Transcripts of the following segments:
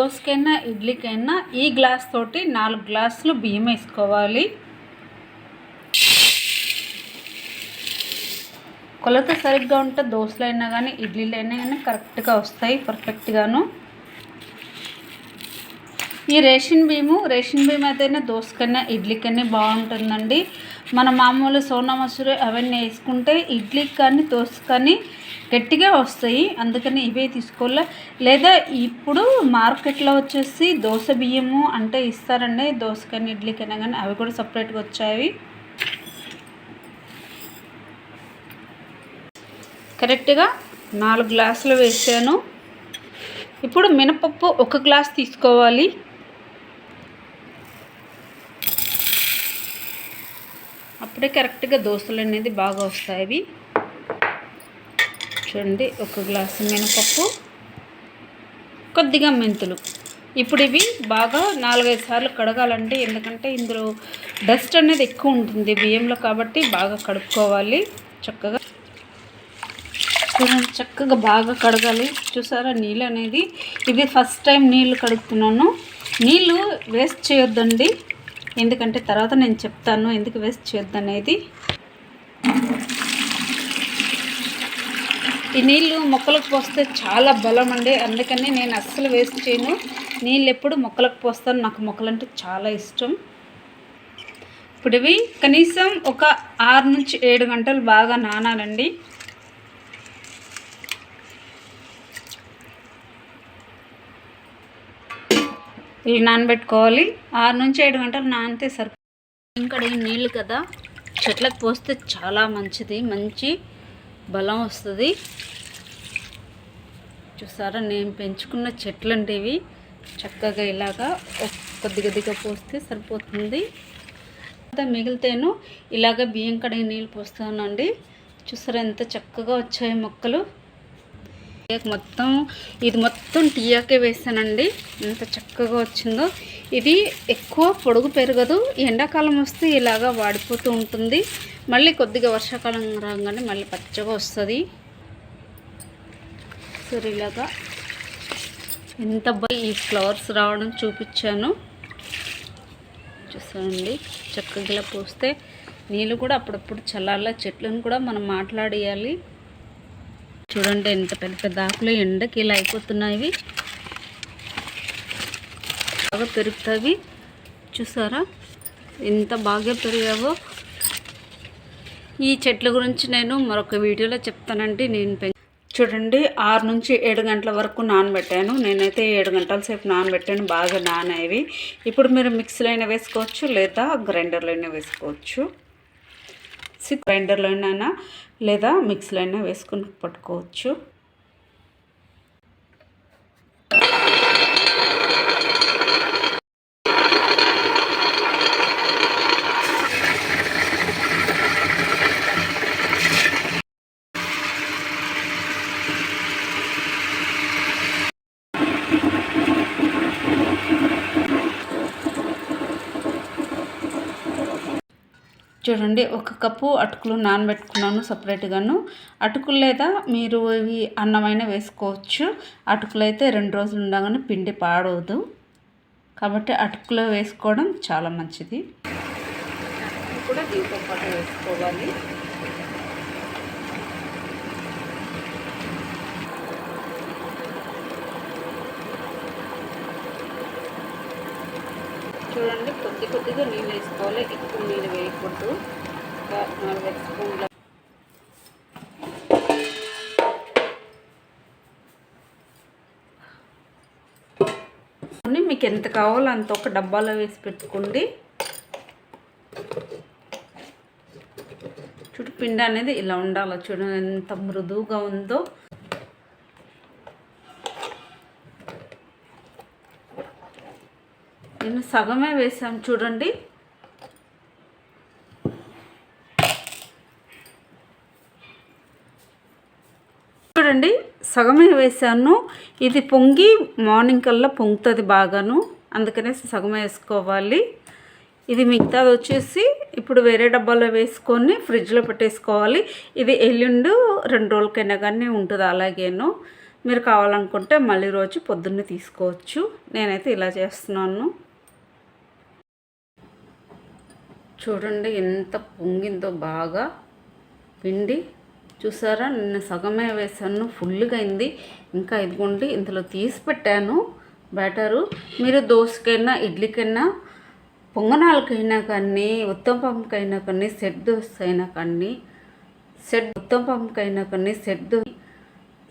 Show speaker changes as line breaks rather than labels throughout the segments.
దోసకైనా ఇడ్లీకైనా ఈ గ్లాస్ తోటి నాలుగు గ్లాసులు బియ్యం వేసుకోవాలి. కొలత సరిగ్గా ఉంటే దోశలు అయినా కానీ ఇడ్లీలు అయినా కానీ కరెక్ట్గా వస్తాయి పర్ఫెక్ట్గాను. ఈ రేషన్ బియ్యము రేషన్ బియ్యం అయితేనే దోశకైనా ఇడ్లీకైనా బాగుంటుందండి. మన మామూలు సోనా మసూరి అవన్నీ వేసుకుంటే ఇడ్లీకి కానీ దోశ కానీ గట్టిగా వస్తాయి. అందుకని ఇవే తీసుకోలే లేదా ఇప్పుడు మార్కెట్లో వచ్చేసి దోశ బియ్యము అంటే ఇస్తారండి. దోశకైనా ఇడ్లీకైనా కానీ అవి కూడా సపరేట్గా వచ్చాయి. కరెక్ట్గా నాలుగు గ్లాసులు వేసాను. ఇప్పుడు మినపప్పు ఒక గ్లాస్ తీసుకోవాలి. అప్పుడే కరెక్ట్గా దోశలు అనేది బాగా వస్తాయి. చూడండి. ఒక గ్లాసు మినపప్పు కొద్దిగా మెంతులు. ఇప్పుడు ఇవి బాగా నాలుగైదు సార్లు కడగాలండి. ఎందుకంటే ఇందులో డస్ట్ అనేది ఎక్కువ ఉంటుంది బియ్యంలో కాబట్టి బాగా కడుక్కోవాలి. చక్కగా చూడండి చక్కగా బాగా కడగాలి. చూసారా నీళ్ళు అనేది? ఇది ఫస్ట్ టైం నీళ్ళు కడుగుతున్నాను. నీళ్ళు వేస్ట్ చేయొద్దండి. ఎందుకంటే తర్వాత నేను చెప్తాను ఎందుకు వేస్ట్ చేయొద్దు అనేది ఈ నీళ్ళు మొక్కలకు పోస్తే చాలా బలం అండి. అందుకని నేను అస్సలు వేస్ట్ చేయను. నీళ్ళు ఎప్పుడు మొక్కలకు పోస్తాను. నాకు మొక్కలంటే చాలా ఇష్టం. ఇప్పుడు ఇవి కనీసం ఒక ఆరు నుంచి ఏడు గంటలు బాగా నానాలండి. ఇవి నానబెట్టుకోవాలి. ఆరు నుంచి ఏడు గంటలు నానితే సరిపో ఇంకా నీళ్ళు కదా. చెట్లకు పోస్తే చాలా మంచిది. మంచి బలం వస్తుంది. చూసారా నేను పెంచుకున్న చెట్లు అంటే ఇవి చక్కగా ఇలాగా కొద్ది కొద్దిగా పోస్తే సరిపోతుంది. మిగిలితేను ఇలాగ బియ్యం కడిగి నీళ్ళు పోస్తానండి. చూసారా ఎంత చక్కగా వచ్చాయి మొక్కలు. మొత్తం ఇది మొత్తం టీయాకే వేసానండి. ఎంత చక్కగా వచ్చిందో. ఇది ఎక్కువ పొడుగు పెరగదు. ఎండాకాలం వస్తే ఇలాగా వాడిపోతూ ఉంటుంది. మళ్ళీ కొద్దిగా వర్షాకాలం రాగానే మళ్ళీ పచ్చగా వస్తుంది. సరే ఇలాగా ఎంత బాగా ఈ ఫ్లవర్స్ రావడం చూపించాను. చూసానండి చక్కగా ఇలా పోస్తే నీళ్ళు కూడా అప్పుడప్పుడు చల్లాల చెట్లను కూడా మనం మాట్లాడేయాలి. చూడండి ఎంత పెద్ద పెద్ద ఆకులు ఎండకి ఇలా అయిపోతున్నాయి బాగా పెరుగుతాయి చూసారా? ఎంత బాగా పెరిగావో. ఈ చెట్ల గురించి నేను మరొక వీడియోలో చెప్తానండి. నేను చూడండి ఆరు నుంచి ఏడు గంటల వరకు నానబెట్టాను. నేనైతే ఏడు గంటల సేపు నానబెట్టాను. బాగా నానేవి. ఇప్పుడు మీరు మిక్సీలో అయినా వేసుకోవచ్చు లేదా గ్రైండర్లో అయినా వేసుకోవచ్చు. గ్రైండర్లో అయినా లేదా మిక్సీలో అయినా వేసుకుని పట్టుకోవచ్చు. చూడండి ఒక కప్పు అటుకులు నానబెట్టుకున్నాను సపరేట్గాను. అటుకులు లేదా మీరు ఇవి అన్నమైన వేసుకోవచ్చు. అటుకులు అయితే రెండు రోజులు ఉండగానే పిండి పాడవదు. కాబట్టి అటుకులు వేసుకోవడం చాలా మంచిది. కూడా దీపం పాటు వేసుకోవాలి చూడండి కొద్ది కొద్దిగా నీళ్ళు వేసుకోవాలి ఎక్కువ నీళ్ళు వేయకూడదు. నాలుగైదు స్పూన్ల మీకు ఎంత కావాలో అంత ఒక డబ్బాలో వేసి పెట్టుకోండి. చుట్టు పిండి అనేది ఇలా ఉండాలి. చూడండి ఎంత మృదువుగా ఉందో. నేను సగమే వేసాను చూడండి. చూడండి సగమే వేసాను. ఇది పొంగి మార్నింగ్ కల్లా పొంగుతుంది బాగాను. అందుకనేసి సగమే వేసుకోవాలి. ఇది మిగతాది వచ్చేసి ఇప్పుడు వేరే డబ్బాలో వేసుకొని ఫ్రిడ్జ్లో పెట్టేసుకోవాలి. ఇది ఎల్లుండు రెండు రోజులకైనా కానీ ఉంటుంది అలాగేను. మీరు కావాలనుకుంటే మళ్ళీ రోజు పొద్దున్నే తీసుకోవచ్చు. నేనైతే ఇలా చేస్తున్నాను. చూడండి ఎంత పొంగిందో బాగా. పిండి చూసారా? నిన్న సగమే వేసాను ఫుల్గా అయింది. ఇంకా ఇదిగోండి ఇందులో తీసి పెట్టాను బ్యాటరు. మీరు దోశకైనా ఇడ్లీకైనా పొంగనాలకైనా కానీ ఉత్తపంకైనా కానీ సెట్ దోశ అయినా కానీ సెట్ ఉత్తపంకైనా కానీ సెట్ దో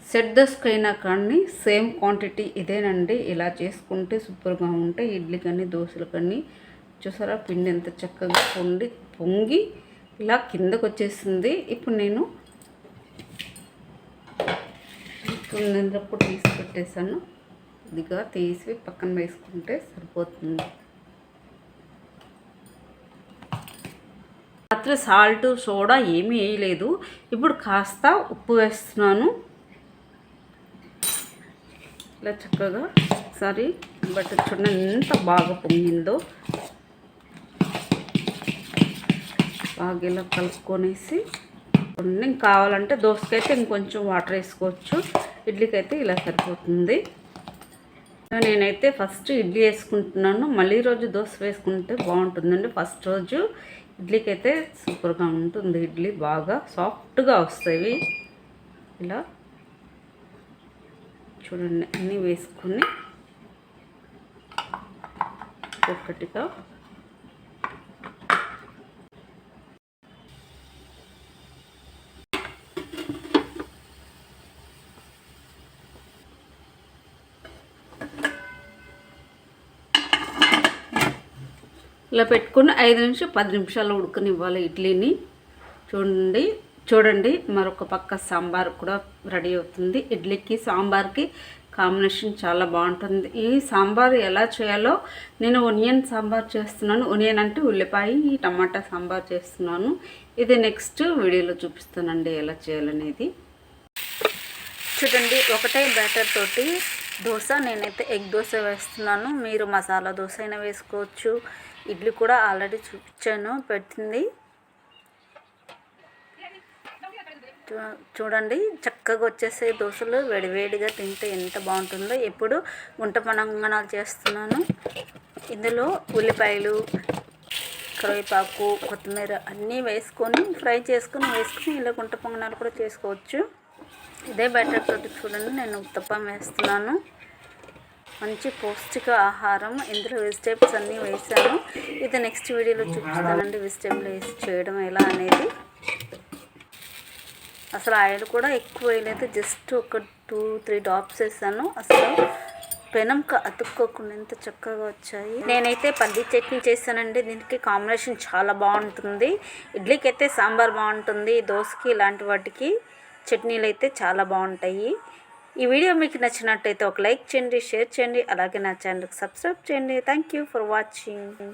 సెట్ దోశకైనా కానీ సేమ్ క్వాంటిటీ ఇదేనండి. ఇలా చేసుకుంటే సూపర్గా ఉంటాయి ఇడ్లీ కానీ దోశలు కానీ చూసారా? పిండి ఎంత చక్కగా పొండి పొంగి ఇలా కిందకు వచ్చేసింది. ఇప్పుడు నేను తొమ్మిదిన్నప్పుడు తీసి పెట్టేశాను. ఇదిగా తీసి పక్కన వేసుకుంటే సరిపోతుంది. రాత్రి సాల్ట్ సోడా ఏమీ వేయలేదు. ఇప్పుడు కాస్త ఉప్పు వేస్తున్నాను. ఇలా చక్కగా ఒకసారి బట్ చూడండి ఎంత బాగా పొంగిందో. బాగా ఇలా కలుపుకొనేసి ఇంక కావాలంటే దోశకైతే ఇంకొంచెం వాటర్ వేసుకోవచ్చు. ఇడ్లీకి అయితే ఇలా సరిపోతుంది. నేనైతే ఫస్ట్ ఇడ్లీ వేసుకుంటున్నాను. మళ్ళీ రోజు దోశ వేసుకుంటే బాగుంటుందండి. ఫస్ట్ రోజు ఇడ్లీకి అయితే సూపర్గా ఉంటుంది. ఇడ్లీ బాగా సాఫ్ట్గా వస్తాయి. ఇలా చూడండి అన్నీ వేసుకొని ఒక్కటిగా ఇలా పెట్టుకుని ఐదు నుంచి పది నిమిషాలు ఉడకనివ్వాలి ఇడ్లీని. చూడండి చూడండి మరొక పక్క సాంబార్ కూడా రెడీ అవుతుంది. ఇడ్లీకి సాంబార్కి కాంబినేషన్ చాలా బాగుంటుంది. ఈ సాంబార్ ఎలా చేయాలో నేను ఒనియన్ సాంబార్ చేస్తున్నాను. ఒనియన్ అంటే ఉల్లిపాయ టమాటా సాంబార్ చేస్తున్నాను. ఇది నెక్స్ట్ వీడియోలో చూపిస్తానండి ఎలా చేయాలనేది. చూడండి ఒకటే బ్యాటర్ తోటి దోశ నేనైతే ఎగ్ దోశ వేస్తున్నాను. మీరు మసాలా దోశ అయినా వేసుకోవచ్చు. ఇడ్లీ కూడా ఆల్రెడీ చూపించాను పెట్టింది చూడండి చక్కగా వచ్చేసే దోశలు వేడివేడిగా తింటే ఎంత బాగుంటుందో. ఎప్పుడు గుంట పనంగనాలు చేస్తున్నాను. ఇందులో ఉల్లిపాయలు కరివేపాకు కొత్తిమీర అన్నీ వేసుకొని ఫ్రై చేసుకొని వేసుకొని ఇలా గుంట పొంగనాలు కూడా చేసుకోవచ్చు. ఇదే బెటర్ తోటి చూడండి నేను ఉత్తప్పం వేస్తున్నాను. మంచి పౌష్టిక ఆహారం. ఇందులో వెజిటేబుల్స్ అన్నీ వేసాను. ఇది నెక్స్ట్ వీడియోలో చూపిస్తానండి వెజిటేబుల్ వేసి చేయడం ఎలా అనేది. అసలు ఆయిల్ కూడా ఎక్కువ వేయలేదు జస్ట్ ఒక టూ త్రీ డాప్స్ వేసాను. అసలు పెనంక అతుక్కోకుండా ఎంత చక్కగా వచ్చాయి. నేనైతే పల్లి చట్నీ చేశానండి. దీనికి కాంబినేషన్ చాలా బాగుంటుంది. ఇడ్లీకి అయితే సాంబార్ బాగుంటుంది దోశకి ఇలాంటి వాటికి. చట్నీలు అయితే చాలా బాగుంటాయి. ఈ వీడియో మీకు నచ్చినట్టయితే ఒక లైక్ చేయండి షేర్ చేయండి అలాగే నా ఛానల్కి సబ్స్క్రైబ్ చేయండి. Thank you for watching.